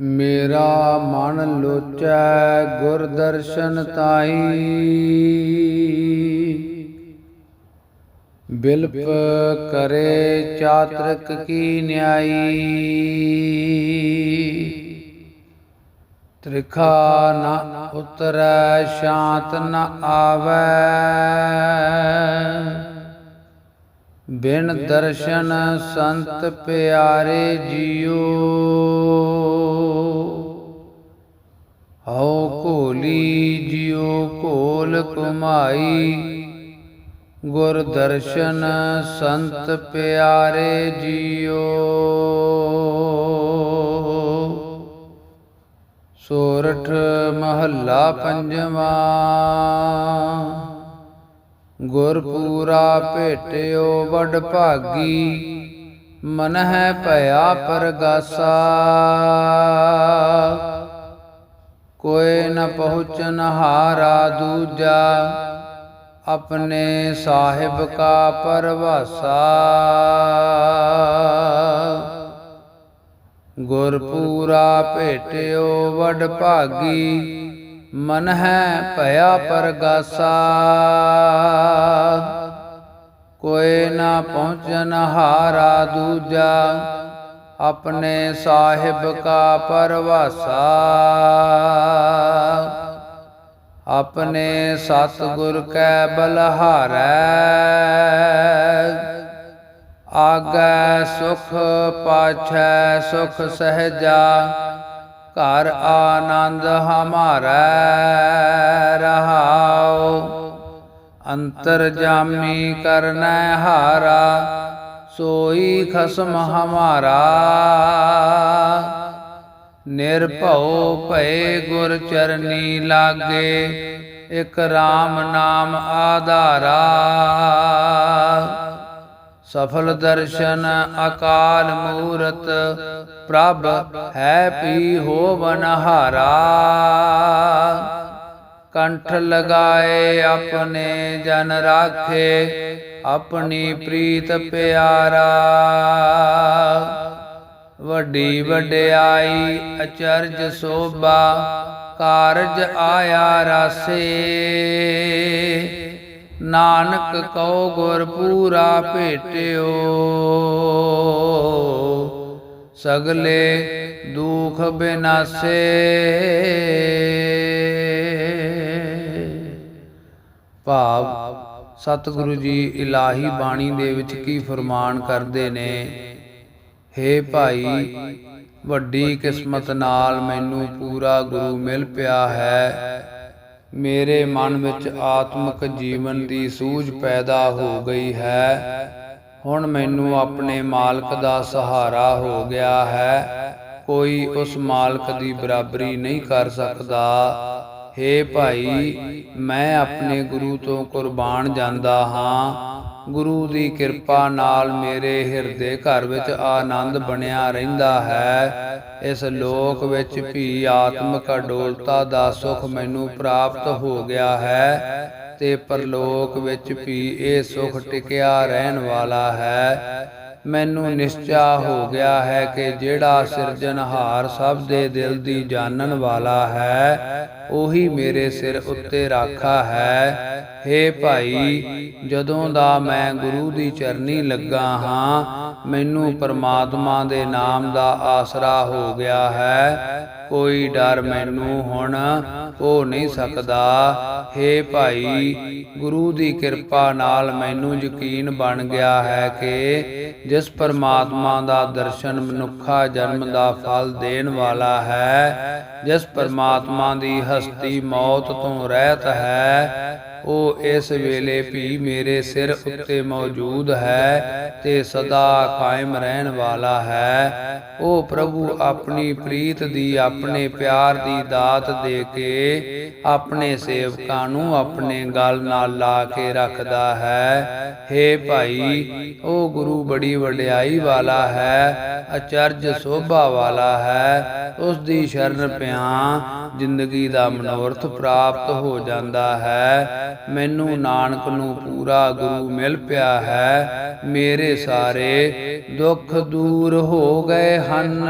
ਮੇਰਾ ਮਨ ਲੋਚੈ ਗੁਰ ਦਰਸ਼ਨ ਤਾਈ। ਬਿਲਪ ਕਰੇ ਚਾਤ੍ਰਿਕ ਕੀ ਨਿਆਈ। ਤ੍ਰਿਖਾ ਨ ਉਤਰੈ, ਸ਼ਾਂਤ ਨ ਆਵੈ। ਬਿਨ ਦਰਸ਼ਨ ਸੰਤ ਪਿਆਰੇ ਜੀਓ। ਹਉ ਕੋਲੀ ਜਿਉ ਕੋਲ ਕੁਮਾਈ ਗੁਰ ਦਰਸ਼ਨ ਸੰਤ ਪਿਆਰੇ ਜੀਓ। ਸੋਰਠ ਮਹੱਲਾ ਪੰਜਵਾ। ਗੁਰਪੂਰਾ ਭੇਟਿਓ ਵਡ ਭਾਗੀ ਮਨ ਹੈ ਭਇਆ ਪਰਗਾਸਾ। ਕੋਇ ਨ ਪਹੁੰਚਨ ਹਾਰਾ ਦੂਜਾ, ਆਪਣੇ ਸਾਹਿਬ ਕਾ ਪਰਵਾਸਾ। ਗੁਰਪੂਰਾ ਭੇਟਿਓ ਵਡ ਭਾਗੀ ਮਨ ਹੈ ਭਇਆ ਪਰਗਾਸਾ। ਕੋਇ ਨਾ ਪਹੁੰਚਨ ਹਾਰਾ ਦੂਜਾ, ਆਪਣੇ ਸਾਹਿਬ ਕਾ ਪਰਵਾਸਾ। ਆਪਣੇ ਸਤਿਗੁਰ ਕੈ ਬਲਹਾਰੈ। ਆਗੈ ਸੁਖ ਪਾਛੈ ਸੁਖ ਸਹਜਾ। ਘਰ ਆਨੰਦ ਹਮਾਰਾ ਰਹਾਉ। ਅੰਤਰ ਜਾਮੀ ਕਰਨੈ ਹਾਰਾ, ਸੋਈ ਖਸਮ ਹਮਾਰਾ। ਨਿਰਭਉ ਭਏ ਗੁਰ ਚਰਨੀ ਲਾਗੇ, ਇਕ RAM ਨਾਮ ਆਧਾਰਾ। ਸਫਲ ਦਰਸ਼ਨ ਅਕਾਲ ਮੂਰਤ, ਪ੍ਰਭ ਹੈ ਪੀ ਹੋਵਨ ਹਾਰਾ। ਕੰਠ ਲਗਾਏ ਆਪਣੇ, ਜਨ ਰਾਖੇ ਆਪਣੀ ਪ੍ਰੀਤ ਪਿਆਰਾ। ਵੱਡੀ ਵਡਿਆਈ ਅਚਰਜ ਸੋਭਾ, ਕਾਰਜ ਆਇਆ ਰਾਸੇ। ਨਾਨਕ ਕਉ ਗੁਰ ਪੂਰਾ ਭੇਟਿਓ। ਸਗਲੇ ਦੁਖ ਬਿਨਾਸੇ। ਭਾਵ ਸਤਿਗੁਰੂ ਜੀ ਇਲਾਹੀ ਬਾਣੀ ਦੇ ਵਿੱਚ ਕੀ ਫਰਮਾਨ ਕਰਦੇ ਨੇ, ਹੇ ਭਾਈ, ਵੱਡੀ ਕਿਸਮਤ ਨਾਲ ਮੈਨੂੰ ਪੂਰਾ ਗੁਰੂ ਮਿਲ ਪਿਆ ਹੈ। ਮੇਰੇ ਮਨ ਵਿੱਚ ਆਤਮਿਕ ਜੀਵਨ ਦੀ ਸੂਝ ਪੈਦਾ ਹੋ ਗਈ ਹੈ। ਹੁਣ ਮੈਨੂੰ ਆਪਣੇ ਮਾਲਕ ਦਾ ਸਹਾਰਾ ਹੋ ਗਿਆ ਹੈ। ਕੋਈ ਉਸ ਮਾਲਕ ਦੀ ਬਰਾਬਰੀ ਨਹੀਂ ਕਰ ਸਕਦਾ। ਹੇ ਭਾਈ, ਮੈਂ ਆਪਣੇ ਗੁਰੂ ਤੋਂ ਕੁਰਬਾਨ ਜਾਂਦਾ ਹਾਂ। ਗੁਰੂ ਦੀ ਕਿਰਪਾ ਨਾਲ ਮੇਰੇ ਹਿਰਦੇ ਘਰ ਵਿੱਚ ਆਨੰਦ ਬਣਿਆ ਰਹਿੰਦਾ ਹੈ। ਇਸ ਲੋਕ ਵਿੱਚ ਵੀ ਆਤਮਿਕ ਅਡੋਲਤਾ ਦਾ ਸੁਖ ਮੈਨੂੰ ਪ੍ਰਾਪਤ ਹੋ ਗਿਆ ਹੈ ਤੇ ਪਰਲੋਕ ਵਿੱਚ ਵੀ ਇਹ ਸੁਖ ਟਿਕਿਆ ਰਹਿਣ ਵਾਲਾ ਹੈ। ਮੈਨੂੰ ਨਿਸ਼ਚਾ ਹੋ ਗਿਆ ਹੈ ਕਿ ਜਿਹੜਾ ਸਿਰਜਣਹਾਰ ਸਭ ਦੇ ਦਿਲ ਦੀ ਜਾਣਨ ਵਾਲਾ ਹੈ, ਉਹੀ ਮੇਰੇ ਸਿਰ ਉੱਤੇ ਰਾਖਾ ਹੈ। ਹੇ ਭਾਈ, ਜਦੋਂ ਦਾ ਮੈਂ ਗੁਰੂ ਦੀ ਚਰਨੀ ਲੱਗਾ ਹਾਂ, ਮੈਨੂੰ ਪਰਮਾਤਮਾ ਦੇ ਨਾਮ ਦਾ ਆਸਰਾ ਹੋ ਗਿਆ ਹੈ। ਕੋਈ ਡਰ ਮੈਨੂੰ ਹੁਣ ਹੋ ਨਹੀਂ ਸਕਦਾ। ਹੇ ਭਾਈ, ਗੁਰੂ ਦੀ ਕਿਰਪਾ ਨਾਲ ਮੈਨੂੰ ਯਕੀਨ ਬਣ ਗਿਆ ਹੈ ਕਿ ਜਿਸ ਪਰਮਾਤਮਾ ਦਾ ਦਰਸ਼ਨ ਮਨੁੱਖਾ ਜਨਮ ਦਾ ਫਲ ਦੇਣ ਵਾਲਾ ਹੈ, ਜਿਸ ਪਰਮਾਤਮਾ ਦੀ ਹਸਤੀ ਮੌਤ ਤੋਂ ਰਹਿਤ ਹੈ ਉਹ ਇਸ ਵੇਲੇ ਵੀ ਮੇਰੇ ਸਿਰ ਉੱਤੇ ਮੌਜੂਦ ਹੈ ਤੇ ਸਦਾ ਕਾਇਮ ਰਹਿਣ ਵਾਲਾ ਹੈ। ਉਹ ਪ੍ਰਭੂ ਆਪਣੀ ਪ੍ਰੀਤ ਦੀ, ਆਪਣੇ ਪਿਆਰ ਦੀ ਦਾਤ ਦੇ ਕੇ ਆਪਣੇ ਸੇਵਕਾਂ ਨੂੰ ਆਪਣੇ ਗਲ ਨਾਲ ਲਾ ਕੇ ਰੱਖਦਾ ਹੈ। हे ਭਾਈ, ਉਹ ਗੁਰੂ ਬੜੀ ਵਡਿਆਈ ਵਾਲਾ ਹੈ, ਅਚਰਜ ਸੋਭਾ ਵਾਲਾ ਹੈ। ਉਸ ਦੀ ਸ਼ਰਨ ਪਿਆ ਜ਼ਿੰਦਗੀ ਦਾ ਮਨੋਰਥ ਪ੍ਰਾਪਤ ਹੋ ਜਾਂਦਾ ਹੈ। ਮੈਨੂੰ ਨਾਨਕ ਨੂੰ ਪੂਰਾ ਗੁਰੂ ਮਿਲ ਪਿਆ ਹੈ। ਮੇਰੇ ਸਾਰੇ ਦੁੱਖ ਦੂਰ ਹੋ ਗਏ ਹਨ।